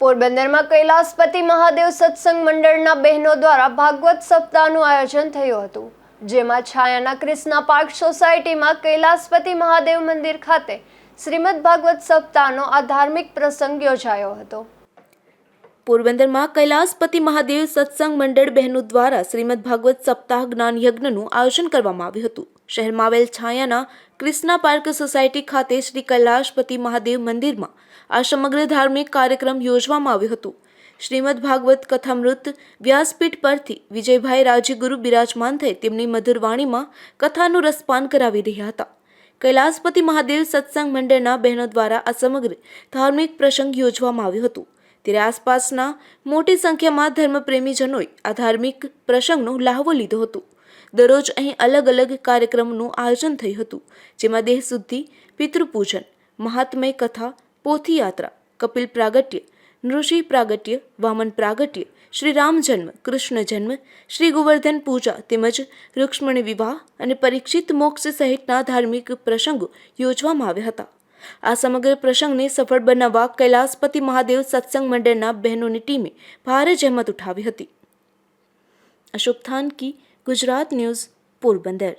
પોરબંદરમાં કૈલાસપતિ મહાદેવ સત્સંગ મંડળના બહેનો દ્વારા ભાગવત સપ્તાહનું આયોજન થયું હતું, જેમાં છાયાના ક્રિષ્ના પાર્ક સોસાયટીમાં કૈલાસપતિ મહાદેવ મંદિર ખાતે શ્રીમદ ભાગવત સપ્તાહનો આ ધાર્મિક પ્રસંગ યોજાયો હતો. પોરબંદરમાં કૈલાસપતિ મહાદેવ સત્સંગ મંડળ બહેનો દ્વારા શ્રીમદ ભાગવત સપ્તાહ જ્ઞાન યજ્ઞનું આયોજન કરવામાં આવ્યું હતું. શહેરમાં આવેલ છાયાના ક્રિષ્ના પાર્ક સોસાયટી ખાતે શ્રી કૈલાશપતિ મહાદેવ મંદિરમાં આ સમગ્ર ધાર્મિક કાર્યક્રમ યોજવામાં આવ્યો હતો. શ્રીમદ ભાગવત કથામૃત વ્યાસપીઠ પરથી વિજયભાઈ રાજગુરુ બિરાજમાન થઈ તેમની મધુર વાણીમાં કથાનું રસપાન કરાવી રહ્યા હતા. કૈલાસપતિ મહાદેવ સત્સંગ મંડળના બહેનો દ્વારા આ સમગ્ર ધાર્મિક પ્રસંગ યોજવામાં આવ્યો હતો. ત્યારે આસપાસના મોટી સંખ્યામાં ધર્મપ્રેમીજનોએ આ ધાર્મિક પ્રસંગનો લહાવો લીધો હતો. દરરોજ અહીં અલગ અલગ કાર્યક્રમનું આયોજન થયું હતું, જેમાં દેહ શુદ્ધિ, પિતૃપૂજન, મહાત્મય કથા, પોથીયાત્રા, કપિલ પ્રાગટ્ય નૃષિ પ્રાગટ્ય, વામન પ્રાગટ્ય શ્રી રામ જન્મ, કૃષ્ણ જન્મ, શ્રી ગોવર્ધન પૂજા તેમજ રૂક્ષ્મણી વિવાહ અને પરીક્ષિત મોક્ષ સહિતના ધાર્મિક પ્રસંગો યોજવામાં આવ્યા હતા. આ સમગ્ર પ્રસંગને સફળ બનાવવા કૈલાસપતિ મહાદેવ સત્સંગ મંડળના બહેનોની ટીમે ભારે જહેમત ઉઠાવી હતી. અશોક થાનકી, ગુજરાત ન્યૂઝ, પોરબંદર.